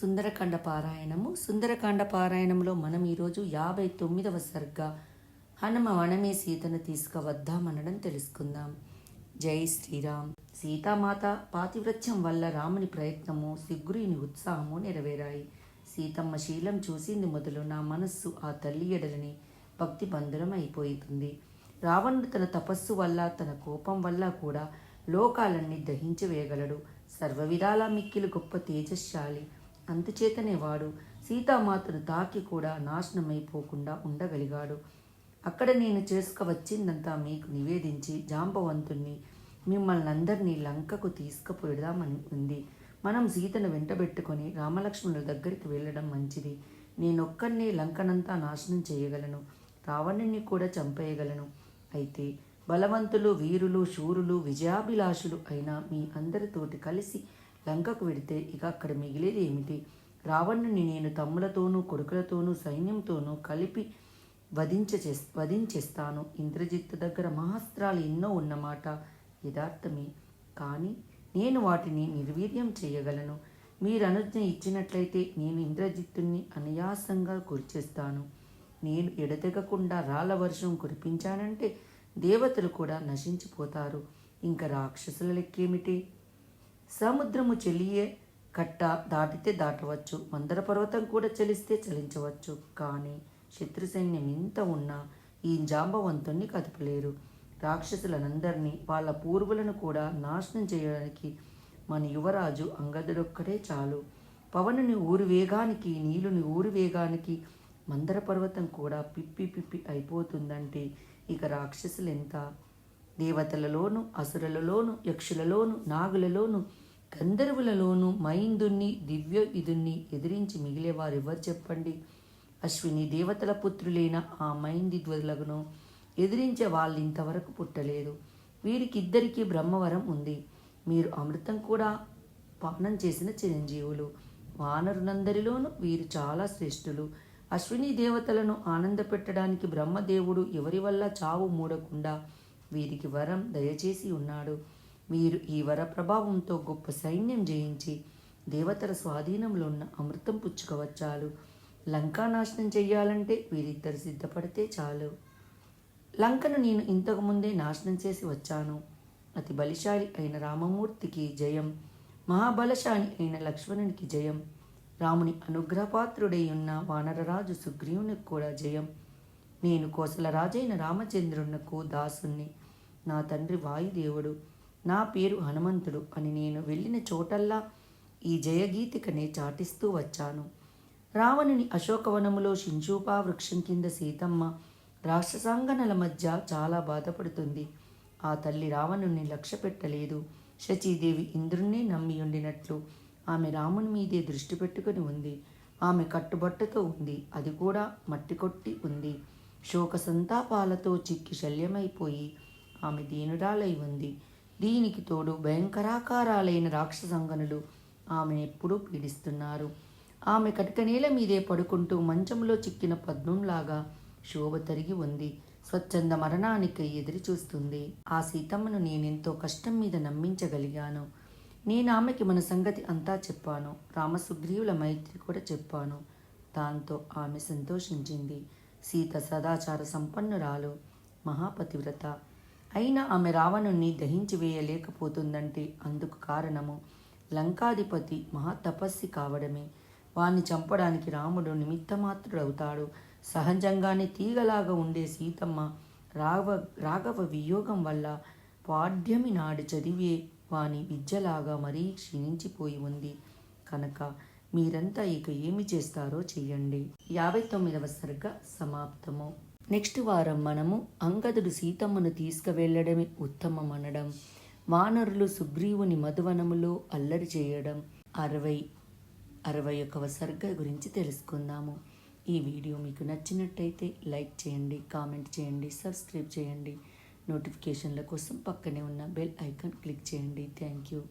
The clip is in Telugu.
సుందరకాండ పారాయణము. సుందరకాండ పారాయణంలో మనం ఈరోజు యాభై తొమ్మిదవ సర్గ హనుమ వనమే సీతను తీసుకువద్దామనడం తెలుసుకుందాం. జై శ్రీరామ్. సీతామాత పాతివ్రత్యం వల్ల రాముని ప్రయత్నము సిగ్గురిని ఉత్సాహము నెరవేరాయి. సీతమ్మ శీలం చూసింది మొదలు నా మనస్సు ఆ తల్లి ఎడలని భక్తి బంధురం అయిపోతుంది రావణుడు తన తపస్సు వల్ల తన కోపం వల్ల కూడా లోకాలన్నీ దహించి వేయగలడు. సర్వవిధాల మిక్కిలు గొప్ప తేజశాలి అందుచేతనే వాడు సీతామాతను తాకి కూడా నాశనమైపోకుండా ఉండగలిగాడు. అక్కడ నేను చేసుకవచ్చిందంతా మీకు నివేదించి జాంబవంతుణ్ణి మిమ్మల్ని అందరినీ లంకకు తీసుకుపోయిదామని ఉంది. మనం సీతను వెంటబెట్టుకొని రామలక్ష్మణుల దగ్గరికి వెళ్ళడం మంచిది. నేనొక్కరిని లంకనంతా నాశనం చేయగలను. రావణుణ్ణి కూడా చంపేయగలను. అయితే బలవంతులు వీరులు శూరులు విజయాభిలాషులు అయిన మీ అందరితోటి కలిసి లంకకు వెడితే ఇక అక్కడ మిగిలేది ఏమిటి? రావణుని నేను తమ్ములతోనూ కొడుకులతోనూ సైన్యంతోనూ కలిపి వధించ వధించేస్తాను. ఇంద్రజిత్తు దగ్గర మహాస్త్రాలు ఎన్నో ఉన్నమాట. యథార్థమే. కానీ నేను వాటిని నిర్వీర్యం చేయగలను. మీరు అనుజ్ఞ ఇచ్చినట్లయితే నేను ఇంద్రజిత్తుని అనాయాసంగా గురిచేస్తాను. నేను ఎడతెగకుండా రాళ్ళ వర్షం కురిపించానంటే దేవతలు కూడా నశించిపోతారు. ఇంకా రాక్షసుల లెక్కేమిటి? సముద్రము చెలియే కట్ట దాటితే దాటవచ్చు. మందర పర్వతం కూడా చలిస్తే చలించవచ్చు. కానీ శత్రు సైన్యం ఇంత ఉన్నా ఈ జాంబవంతుణ్ణి కదపలేరు. రాక్షసులనందరినీ వాళ్ళ పూర్వులను కూడా నాశనం చేయడానికి మన యువరాజు అంగదుడొక్కడే చాలు. పవనుని ఊరి వేగానికి నీలుని ఊరి వేగానికి మందర పర్వతం కూడా పిప్పి పిప్పి అయిపోతుందంటే ఇక రాక్షసులు ఎంత దేవతలలోను అసురులలోను యక్షులలోను నాగులలోను గంధర్వులలోను మైందుణ్ణి దివ్య విధుణ్ణి ఎదిరించి మిగిలేవారు ఎవరు చెప్పండి? అశ్విని దేవతల పుత్రులైన ఆ మైంది మైందిద్వదులను ఎదిరించే వాళ్ళు ఇంతవరకు పుట్టలేదు. వీరికిద్దరికీ బ్రహ్మవరం ఉంది. మీరు అమృతం కూడా పానం చేసిన చిరంజీవులు. వానరులందరిలోనూ వీరు చాలా శ్రేష్ఠులు. అశ్విని దేవతలను ఆనందపెట్టడానికి బ్రహ్మదేవుడు ఎవరి వల్ల చావు మూడకుండా వీరికి వరం దయచేసి ఉన్నాడు. మీరు ఈ వర ప్రభావంతో గొప్ప సైన్యం జయించి దేవతల స్వాధీనంలో ఉన్న అమృతం పుచ్చుకోవచ్చాలు లంకా నాశనం చెయ్యాలంటే వీరిద్దరు సిద్ధపడితే చాలు. లంకను నేను ఇంతకు ముందే నాశనం చేసి వచ్చాను. అతి బలిశాలి అయిన రామమూర్తికి జయం మహాబలశాలి అయిన లక్ష్మణునికి జయం రాముని అనుగ్రహపాత్రుడై ఉన్న వానరరాజు సుగ్రీవునికి కూడా జయం. నేను కోసల రాజైన రామచంద్రునకు దాసుని నా తండ్రి వాయుదేవుడు నా పేరు హనుమంతుడు అని నేను వెళ్ళిన చోటల్లా ఈ జయగీతికనే చాటిస్తూ వచ్చాను. రావణుని అశోకవనములో షించూపా వృక్షం కింద సీతమ్మ రాక్షసాంగనల మధ్య చాలా బాధపడుతుంది. ఆ తల్లి రావణుని లక్ష్య పెట్టలేదు. శచీదేవి ఇంద్రుణ్ణి నమ్మి ఉండినట్లు ఆమె రాముని మీదే దృష్టి పెట్టుకుని ఉంది. ఆమె కట్టుబట్టతో ఉంది. అది కూడా మట్టి కొట్టి ఉంది. శోక సంతాపాలతో చిక్కి శల్యమైపోయి ఆమె దీనురాలై ఉంది. దీనికి తోడు భయంకరాకారాలైన రాక్షసంగనులు ఆమెను ఎప్పుడూ పీడిస్తున్నారు. ఆమె కటికనేల మీదే పడుకుంటూ మంచంలో చిక్కిన పద్మంలాగా శోభ తరిగి ఉంది. స్వచ్ఛంద మరణానికి ఎదురు చూస్తుంది. ఆ సీతమ్మను నేనెంతో కష్టం మీద నమ్మించగలిగాను. నేను ఆమెకి మన సంగతి అంతా చెప్పాను. రామసుగ్రీవుల మైత్రి కూడా చెప్పాను. దాంతో ఆమె సంతోషించింది. సీత సదాచార సంపన్నురాలు మహాపతివ్రత. అయినా ఆమె రావణుణ్ణి దహించి వేయలేకపోతుందంటే అందుకు కారణము. లంకాధిపతి మహాతపస్సి కావడమే. వాణ్ణి చంపడానికి రాముడు నిమిత్తమాత్రుడవుతాడు. సహజంగానే తీగలాగా ఉండే సీతమ్మ రాఘవ రాఘవ వియోగం వల్ల పాడ్యమి నాడు చదివే వాని విద్యలాగా మరీ క్షీణించిపోయి ఉంది. కనుక మీరంతా ఇక ఏమి చేస్తారో చెయ్యండి. యాభై తొమ్మిదవ సరిగ్గా సమాప్తము. నెక్స్ట్ వారం మనము అంగదుడు సీతమ్మను తీసుకువెళ్ళడమే ఉత్తమం అనడం వానరులు సుగ్రీవుని మధువనములో అల్లరి చేయడం. అరవై అరవై ఒకవ సర్గ గురించి తెలుసుకుందాము. ఈ వీడియో మీకు నచ్చినట్టయితే లైక్ చేయండి కామెంట్ చేయండి సబ్స్క్రైబ్ చేయండి. నోటిఫికేషన్ల కోసం పక్కనే ఉన్న బెల్ ఐకాన్ క్లిక్ చేయండి. Thank you.